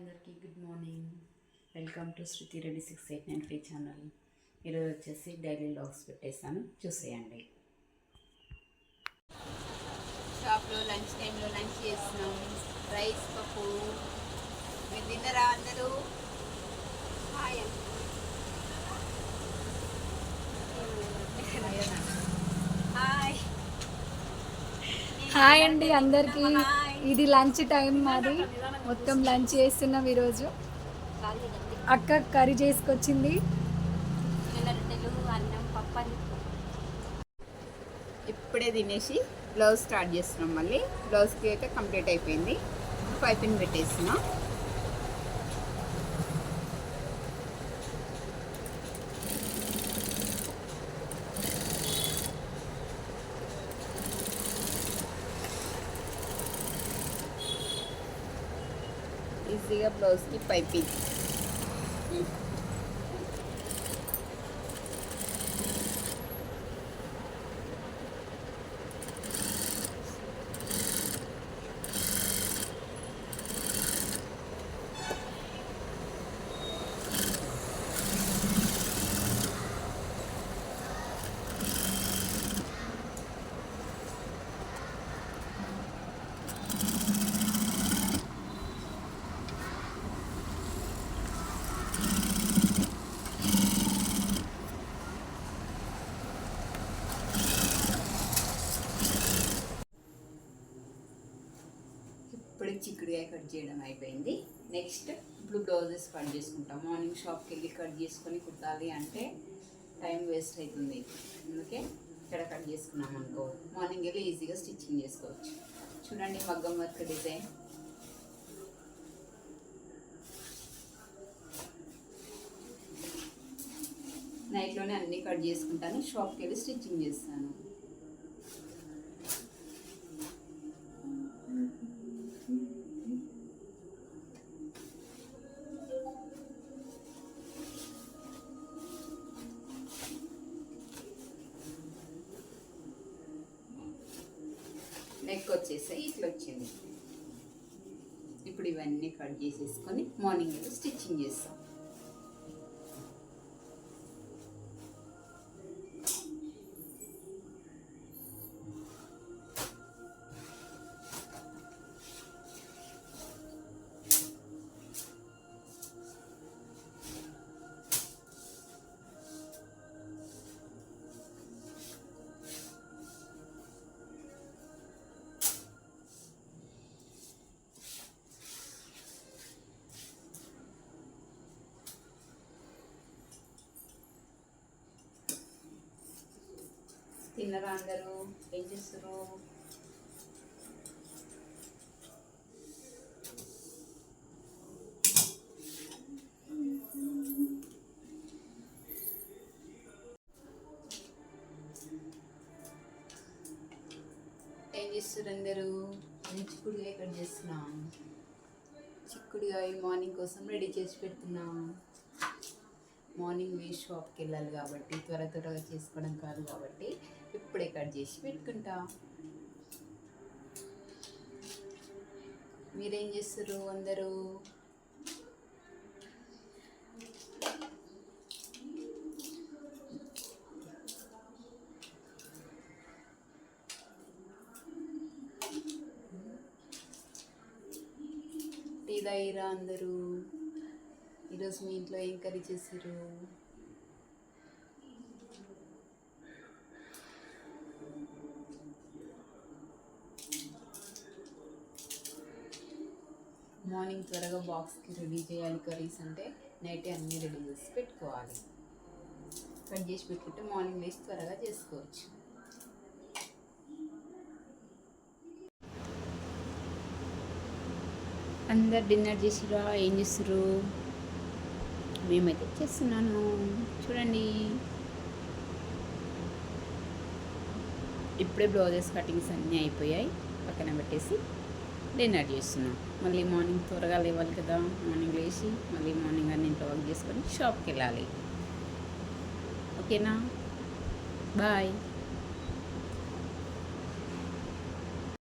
అందరికీ good morning. Welcome to Shruti Reddy six eight nine three channel. ఈరోజు వచ్చేసి daily logs పెట్టేస్తాను చూసేయండి. షాప్లో లంచ్ టైంలో లంచ్ చేస్తున్నాం రైస్ పప్పు. మీరు తిన్నరా అందరూ? Hi hi. హాయ్ అండి అందరికి. ఇది లంచ్ టైం మాది. మొత్తం లంచ్ చేస్తున్నాం ఈరోజు. అక్క కర్రీ చేసుకొచ్చింది. అన్నం ఇప్పుడే తినేసి బ్లౌజ్ స్టార్ట్ చేస్తున్నాం మళ్ళీ. బ్లౌజ్కి అయితే కంప్లీట్ అయిపోయింది. పైపింగ్ పెట్టేస్తున్నాం. ఈజీగా బ్లౌజ్కి పైపింగ్ ఇప్పటికి చిక్కుడుకాయ కట్ చేయడం అయిపోయింది. నెక్స్ట్ ఇప్పుడు బ్లౌజెస్ కట్ చేసుకుంటాం. మార్నింగ్ షాప్కి వెళ్ళి కట్ చేసుకొని కుట్టాలి అంటే టైం వేస్ట్ అవుతుంది. అందుకే ఇక్కడ కట్ చేసుకున్నాం అనుకో. మార్నింగ్ వెళ్ళి ఈజీగా స్టిచ్చింగ్ చేసుకోవచ్చు. చూడండి మగ్గం వర్క్ డిజైన్ నైట్లోనే అన్నీ కట్ చేసుకుంటాను. షాప్కి వెళ్ళి స్టిచ్చింగ్ చేస్తాను. నెక్ వచ్చేసి ఇట్లా వచ్చింది ఇప్పుడు ఇవన్నీ కట్ చేసేసుకొని మార్నింగ్ స్టిచ్చింగ్ చేస్తాం. తిన్నరా అందరూ? ఏం చేస్తారు ఏం చేస్తారు అందరూ? నేను చిక్కుడుకాయ కట్ చేస్తున్నాం. చిక్కుడుకాయ మార్నింగ్ కోసం రెడీ చేసి పెడుతున్నాం. మార్నింగ్ వే షాప్కి వెళ్ళాలి కాబట్టి త్వర త్వరగా చేసుకోవడం కాదు కాబట్టి. ఇప్పుడే కట్ చేసి పెట్టుకుంటా. మీరేం చేస్తారు అందరూ? టీ తాగిరా అందరూ? ఈరోజు మీ ఇంట్లో ఏం కర్రీ చేసారు మార్నింగ్ త్వరగా బాక్స్కి రెడీ చేయాలి కర్రీస్ అంటే నైట్ అన్నీ రెడీ చేసి పెట్టుకోవాలి. కట్ చేసి పెట్టుకుంటే మార్నింగ్ లేచి త్వరగా చేసుకోవచ్చు. అందరు డిన్నర్ చేసిరా? ఏం చేస్తారు మేమైతే చేస్తున్నాను. చూడండి. ఇప్పుడే బ్లౌజెస్ కటింగ్స్ అన్నీ అయిపోయాయి. పక్కన పెట్టేసి డిన్నర్ చేస్తున్నాం. మళ్ళీ మార్నింగ్ త్వరగా లేవాలి కదా మార్నింగ్ లేచి మళ్ళీ మార్నింగ్ అన్ని ఇంట్లో వర్క్ చేసుకొని షాప్కి వెళ్ళాలి. ఓకేనా బాయ్